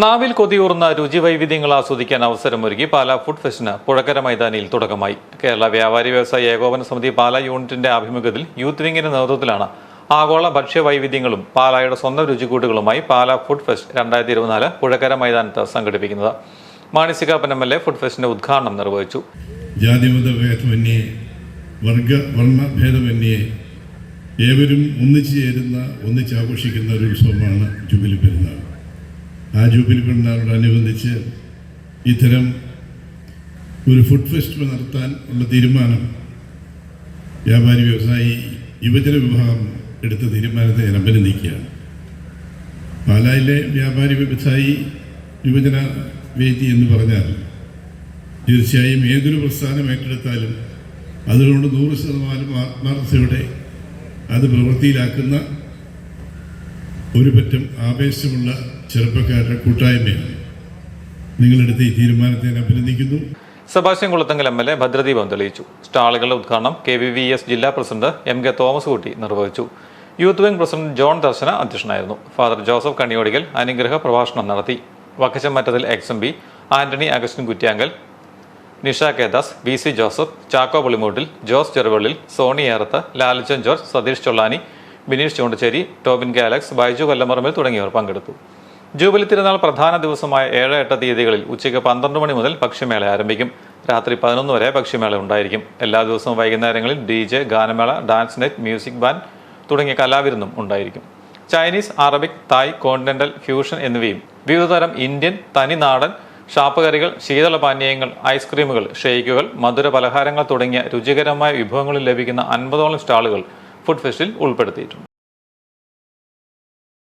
നാവിൽ കൊതിയൂർന്ന രുചി വൈവിധ്യങ്ങൾ ആസ്വദിക്കാൻ അവസരമൊരുക്കി പാല ഫുഡ് ഫെസ്റ്റിന് പുഴക്കര മൈതാനിയിൽ തുടക്കമായി. കേരള വ്യാപാരി വ്യവസായ ഏകോപന സമിതി പാല യൂണിറ്റിന്റെ ആഭിമുഖ്യത്തിൽ യൂത്ത് വിങ്ങിന്റെ നേതൃത്വത്തിലാണ് ആഗോള ഭക്ഷ്യ വൈവിധ്യങ്ങളും പാലായുടെ സ്വന്തം രുചിക്കൂട്ടുകളുമായി പാല ഫുഡ് ഫെസ്റ്റ് രണ്ടായിരത്തി ഇരുപത്തിനാല് പുഴക്കര മൈതാനത്ത് സംഘടിപ്പിക്കുന്നത്. Mani C Kappan M L A food ഫെസ്റ്റിന്റെ ഉദ്ഘാടനം നിർവഹിച്ചു. ഏവരും ഒന്നിച്ചു ചേരുന്ന ഒന്നിച്ചാഘോഷിക്കുന്ന ഒരു ഉത്സവമാണ് ജൂബിലി പെരുന്നാൾ. ആ ജൂബിലി പെരുന്നാളോടനുബന്ധിച്ച് ഇത്തരം ഒരു ഫുഡ് ഫെസ്റ്റിവൽ നടത്താൻ ഉള്ള തീരുമാനം വ്യാപാരി വ്യവസായി യുവജന വിഭാഗം എടുത്ത തീരുമാനത്തെ ഞാൻ അഭിനന്ദിക്കുകയാണ് പാലായിലെ വ്യാപാരി വ്യവസായി യുവജന വേദി എന്ന് പറഞ്ഞാൽ തീർച്ചയായും ഏതൊരു പ്രസ്ഥാനം ഏറ്റെടുത്താലും അതിനോട് നൂറ് ശതമാനം ആത്മാർത്ഥതയോടെ അത് പ്രവൃത്തിയിലാക്കുന്ന ഒരു പറ്റം ആവേശമുള്ള ചെറുപ്പക്കാരുടെ കൂട്ടായ്മയാണ്. നിങ്ങളെടുത്ത ഈ തീരുമാനത്തെ അഭിനന്ദിക്കുന്നു. Sebastian Kulathinkal M L A ഭദ്രദീപം തെളിയിച്ചു. സ്റ്റാളുകളുടെ ഉദ്ഘാടനം കെ വി വി എസ് ജില്ലാ president M K Thomas Kutty നിർവഹിച്ചു. Youth wing president John Darshana അധ്യക്ഷനായിരുന്നു. ഫാദർ ജോസഫ് കണിയോടികൽ അനുഗ്രഹ പ്രഭാഷണം നടത്തി. Vakkachamattathil ex M B Antony Augustine Kuttiyankal Nisha Kedas V C Joseph Chacko Pulimoottil Jose Cheruvallil Sony Erathu Lalachan George Satheesh Chollani Bineesh Choondacheri Tobin Galax Alex Baiju Kollamarambil തുടങ്ങിയവർ പങ്കെടുത്തു. Jubilee തിരുനാൾ പ്രധാന ദിവസമായ ഏഴ് എട്ട് തീയതികളിൽ ഉച്ചയ്ക്ക് പന്ത്രണ്ട് മണി മുതൽ പക്ഷിമേള ആരംഭിക്കും. രാത്രി പതിനൊന്ന് വരെ പക്ഷിമേള ഉണ്ടായിരിക്കും. എല്ലാ ദിവസവും വൈകുന്നേരങ്ങളിൽ ഡി ജെ ഗാനമേള ഡാൻസ് നെറ്റ് മ്യൂസിക് ബാൻഡ് തുടങ്ങിയ കലാവിരുന്നും ഉണ്ടായിരിക്കും. Chinese Arabic Thai continental fusion എന്നിവയും വിവിധതരം ഇന്ത്യൻ തനിനാടൻ ഷാപ്പുകറികൾ ശീതളപാനീയങ്ങൾ ഐസ്ക്രീമുകൾ ഷെയ്ക്കുകൾ മധുര പലഹാരങ്ങൾ തുടങ്ങിയ രുചികരമായ വിഭവങ്ങളിൽ ലഭിക്കുന്ന അൻപതോളം സ്റ്റാളുകൾ ഫുഡ് ഫെസ്റ്റിൽ ഉൾപ്പെടുത്തിയിട്ടുണ്ട്.